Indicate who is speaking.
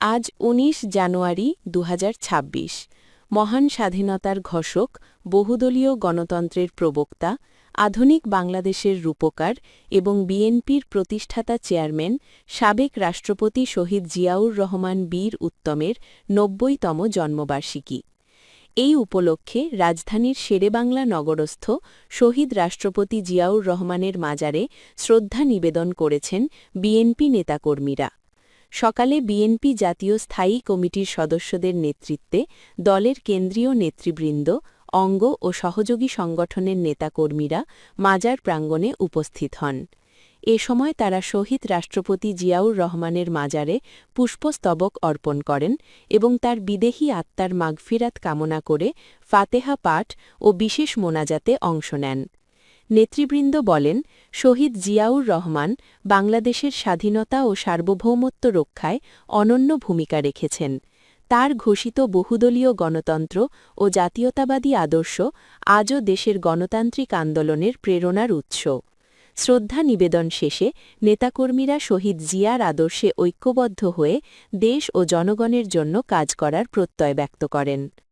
Speaker 1: আজ ১৯ জানুয়ারি দু হাজার ছাব্বিশ। মহান স্বাধীনতার ঘোষক, বহুদলীয় গণতন্ত্রের প্রবক্তা, আধুনিক বাংলাদেশের রূপকার এবং বিএনপির প্রতিষ্ঠাতা চেয়ারম্যান, সাবেক রাষ্ট্রপতি শহীদ জিয়াউর রহমান বীর উত্তমের নব্বইতম জন্মবার্ষিকী। এই উপলক্ষে রাজধানীর শেরেবাংলা নগরস্থ শহীদ রাষ্ট্রপতি জিয়াউর রহমানের মাজারে শ্রদ্ধা নিবেদন করেছেন বিএনপি নেতাকর্মীরা। সকালে বিএনপি জাতীয় স্থায়ী কমিটির সদস্যদের নেতৃত্বে দলের কেন্দ্রীয় নেতৃবৃন্দ, অঙ্গ ও সহযোগী সংগঠনের নেতাকর্মীরা মাজার প্রাঙ্গণে উপস্থিত হন। এ সময় তারা শহীদ রাষ্ট্রপতি জিয়াউর রহমানের মাজারে পুষ্পস্তবক অর্পণ করেন এবং তার বিদেহী আত্মার মাগফিরাত কামনা করে ফাতেহা পাঠ ও বিশেষ মোনাজাতে অংশ নেন। নেতৃবৃন্দ বলেন, শহীদ জিয়াউর রহমান বাংলাদেশের স্বাধীনতা ও সার্বভৌমত্ব রক্ষায় অনন্য ভূমিকা রেখেছেন। তার ঘোষিত বহুদলীয় গণতন্ত্র ও জাতীয়তাবাদী আদর্শ আজও দেশের গণতান্ত্রিক আন্দোলনের প্রেরণার উৎস। শ্রদ্ধা নিবেদন শেষে নেতাকর্মীরা শহীদ জিয়ার আদর্শে ঐক্যবদ্ধ হয়ে দেশ ও জনগণের জন্য কাজ করার প্রত্যয় ব্যক্ত করেন।